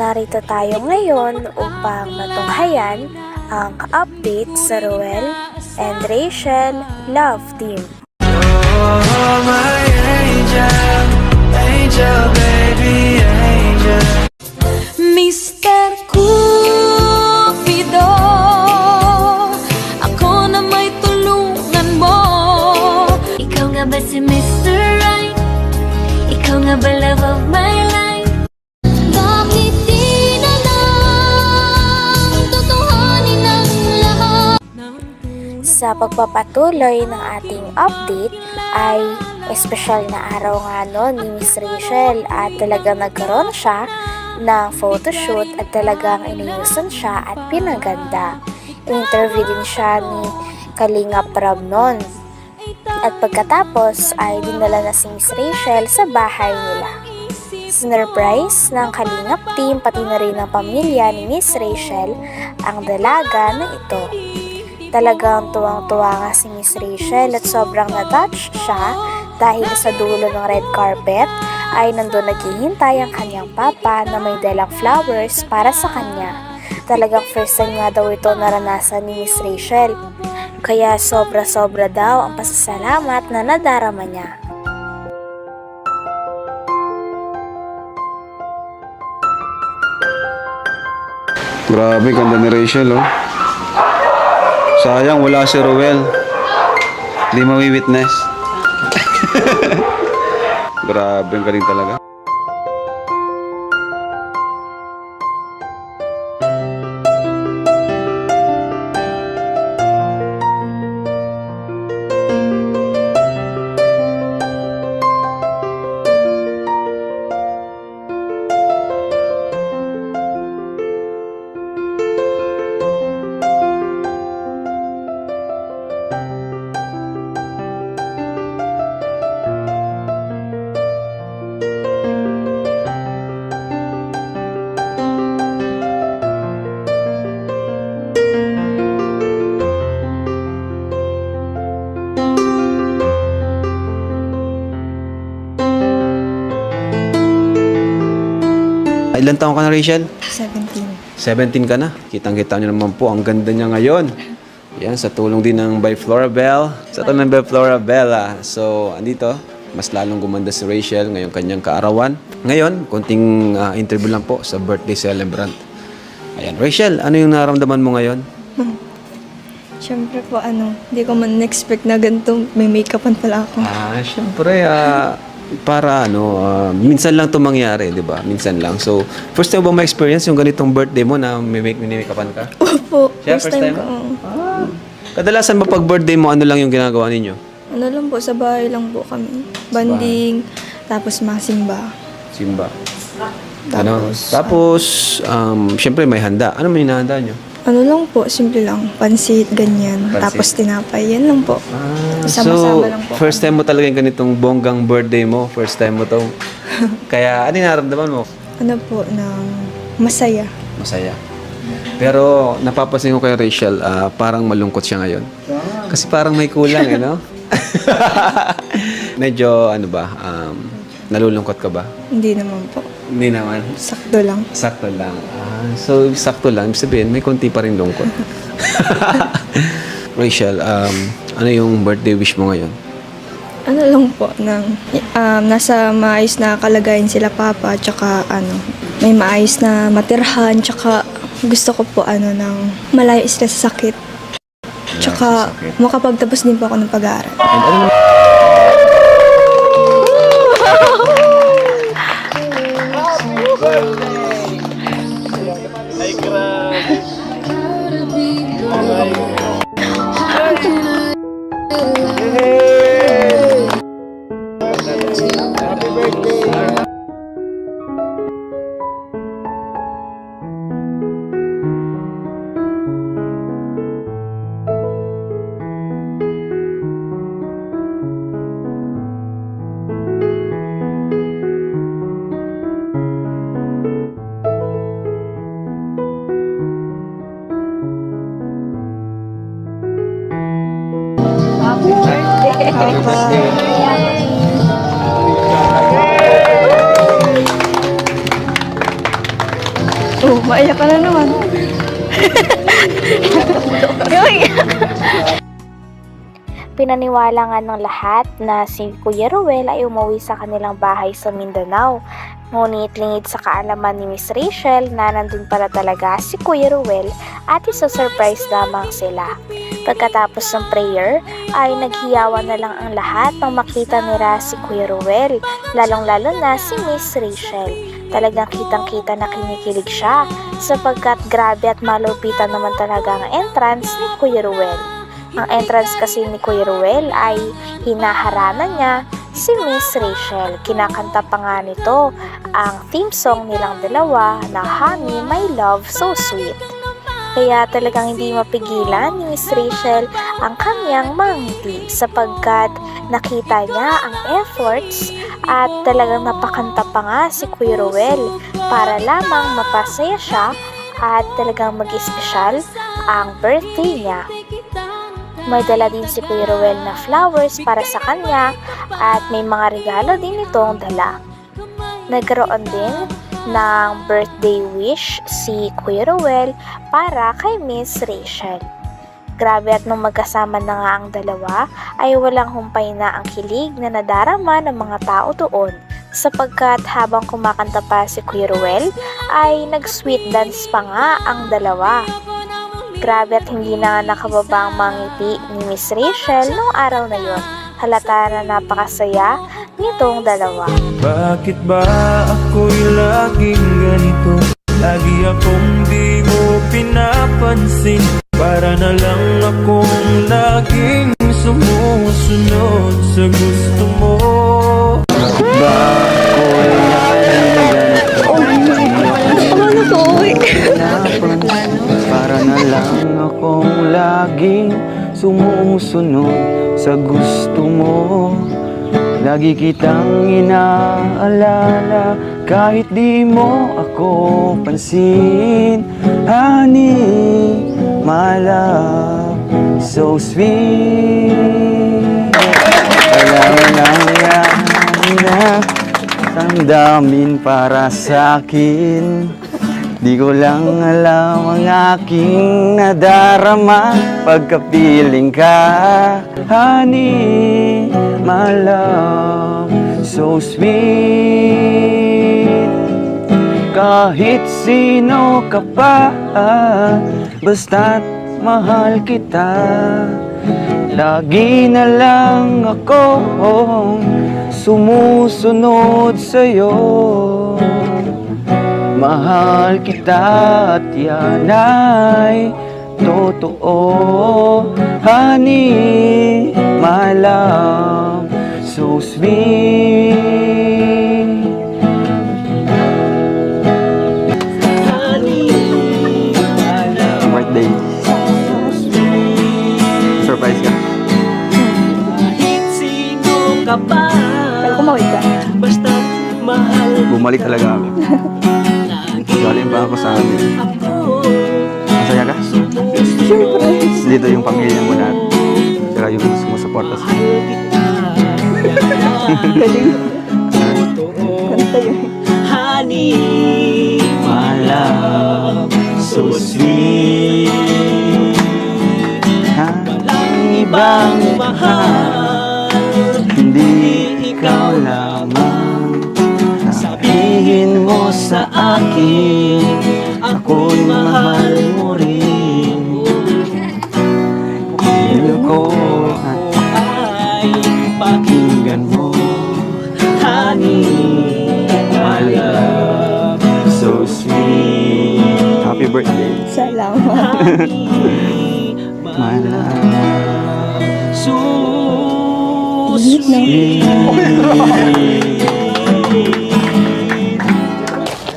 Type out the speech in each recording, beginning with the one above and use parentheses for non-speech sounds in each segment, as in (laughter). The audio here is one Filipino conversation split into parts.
narito tayo ngayon upang matunghayan ang update sa Ruel and Rachel Love Team. Oh, my angel, angel, baby, Sa pagpapatuloy ng ating update ay espesyal na araw nga no ni Miss Rachel at talagang nagkaroon siya ng photoshoot at talagang inayusan siya at pinaganda. In-interview din siya ni Kalinga Prab noon. At pagkatapos ay dinala na si Miss Rachel sa bahay nila. Sinurprise ng Kalingap team pati na rin ng pamilya ni Miss Rachel ang dalaga na ito. Talagang tuwang-tuwa nga si Miss Rachel at sobrang na-touch siya dahil sa dulo ng red carpet ay nandun naghihintay ang kanyang papa na may dalang flowers para sa kanya. Talagang first time nga daw ito naranasan ni Miss Rachel. Kaya sobra-sobra daw ang pasasalamat na nadarama niya. Grabe, ganda ni Rachel, oh. Sayang, wala si Ruel. Hindi mawi-witness. (laughs) Grabe, ang galing talaga. Ilan taong ka na, Rachel? 17. 17 ka na. Kitang-kita nyo naman po, ang ganda niya ngayon. Yan, sa tulong din ng by Florabelle. Sa tulong ng by Florabella. So, andito, mas lalong gumanda si Rachel ngayong kanyang kaarawan. Ngayon, konting ah, interview lang po sa birthday celebrant. Ayan, Rachel, ano yung naramdaman mo ngayon? (laughs) Siyempre po, ano, hindi ko man expect na ganito may make-upan pala ako. Ah, syempre, ah, para ano, ah, minsan lang to mangyari, di ba? Minsan lang. So, first time ba ma-experience yung ganitong birthday mo na may make make upan ka? Opo, Siya, first, first time, time? ko. Ah. Kadalasan ba pag birthday mo, ano lang yung ginagawa ninyo? Ano lang po, sa bahay lang po kami. Banding, tapos masimba. Simba. Ano? Tapos, um, syempre may handa. Ano may hinahanda nyo? Ano lang po, simple lang. Pansit, ganyan. Pansit. Tapos tinapay, yan lang po. Ah, Sama-sama so, lang po first time mo talaga yung ganitong bonggang birthday mo. First time mo to. (laughs) Kaya, ano yung naramdaman mo? Ano po, na masaya. Masaya. Pero napapansin ko kay Rachel, ah, parang malungkot siya ngayon. Kasi parang may kulang, eh, no? (laughs) (laughs) Medyo, ano ba, um, nalulungkot ka ba? Hindi naman po. Hindi naman. Sakto lang. Sakto lang. Ah, so, sakto lang. Ibig sabihin, may konti pa rin lungkot. (laughs) Rachel, um, ano yung birthday wish mo ngayon? Ano lang po, ng, um, nasa maayos na kalagayan sila papa, tsaka ano, may maayos na matirhan, tsaka gusto ko po ano, ng malayo sila sa sakit. Tsaka makapagtapos din po ako ng pag-aaral. And ano (laughs) Woo-hoo! birthday. Oh, maiyak ka na naman. Pinaniwala nga ng lahat na si Kuya Ruel ay umuwi sa kanilang bahay sa Mindanao. Ngunit lingid sa kaalaman ni Miss Rachel na nandun pala talaga si Kuya Ruel at isa surprise lamang sila. Pagkatapos ng prayer ay naghiyawan na lang ang lahat nang makita nila si Kuya Ruel, lalong-lalo na si Miss Rachel. Talagang kitang-kita na kinikilig siya sapagkat grabe at malupitan naman talaga ang entrance ni Kuya Ruel. Ang entrance kasi ni Kuya Ruel ay hinaharana niya si Miss Rachel. Kinakanta pa nga nito ang theme song nilang dalawa na Honey, My Love, So Sweet. Kaya talagang hindi mapigilan ni Miss Rachel ang kanyang mangiti sapagkat nakita niya ang efforts at talagang napakanta pa nga si Kuya Ruel para lamang mapasaya siya at talagang mag-espesyal ang birthday niya. May dala din si Kuya Ruel na flowers para sa kanya at may mga regalo din itong dala. Nagkaroon din ng birthday wish si Kuya Ruel para kay Miss Rachel. Grabe at nung magkasama na nga ang dalawa ay walang humpay na ang kilig na nadarama ng mga tao doon sapagkat habang kumakanta pa si Kuya Ruel ay nag-sweet dance pa nga ang dalawa. Grabe at hindi na nga nakababa ang mga ngiti ni Miss Rachel noong araw na yon. Halata na napakasaya nitong dalawa. Bakit ba ako'y laging ganito? Lagi akong di mo pinapansin Para na lang akong laging sumusunod sa gusto mo Ano to? Para na lang akong laging sumusunod sa gusto mo Lagi kitang inaalala kahit di mo ako pansin. Honey, my love, so sweet. Alam nang yan na damdamin para sa akin Di ko lang alam ang aking nadarama. Pagkapiling ka Honey, my love So sweet. Kahit sino ka pa Basta't mahal kita. Lagi na lang akong Sumusunod sa'yo Mahal kita at yan ay totoo. Honey, my love, so sweet. Birthday Surprise ka. Kumawit ka. Bumalik talaga ako (laughs) pa sa amin Masaya ka? Dito yung pamilya mo lahat Sila yung sumusuporta sa Galing. Kanta yun. My love, so sweet Ha? Ang ibang mahal birthday Salamat. (laughs) So sweet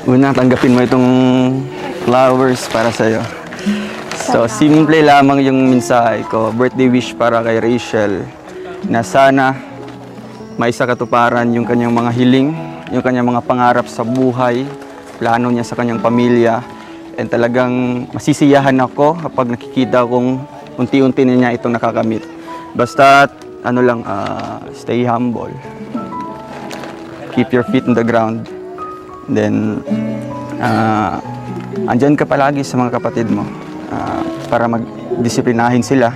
Una, tanggapin mo itong flowers para sa'yo. So, simple lamang yung mensahe ko. Birthday wish para kay Rachel na sana may sa katuparan yung kanyang mga hiling, yung kanyang mga pangarap sa buhay, plano niya sa kanyang pamilya. And talagang masisiyahan ako kapag nakikita kong unti-unti na niya itong nakakamit. Basta ano lang, ah, stay humble. Keep your feet on the ground. Then, ah, andyan ka palagi sa mga kapatid mo ah, para magdisiplinahin sila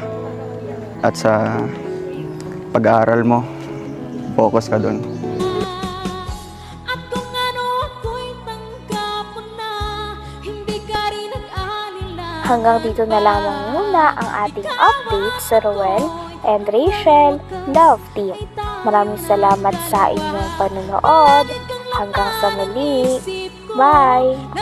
at sa pag-aaral mo, focus ka doon. Hanggang dito na lamang muna ang ating update sa Ruel and Rachel Love Team. Maraming salamat sa inyong panonood. Hanggang sa muli. Bye!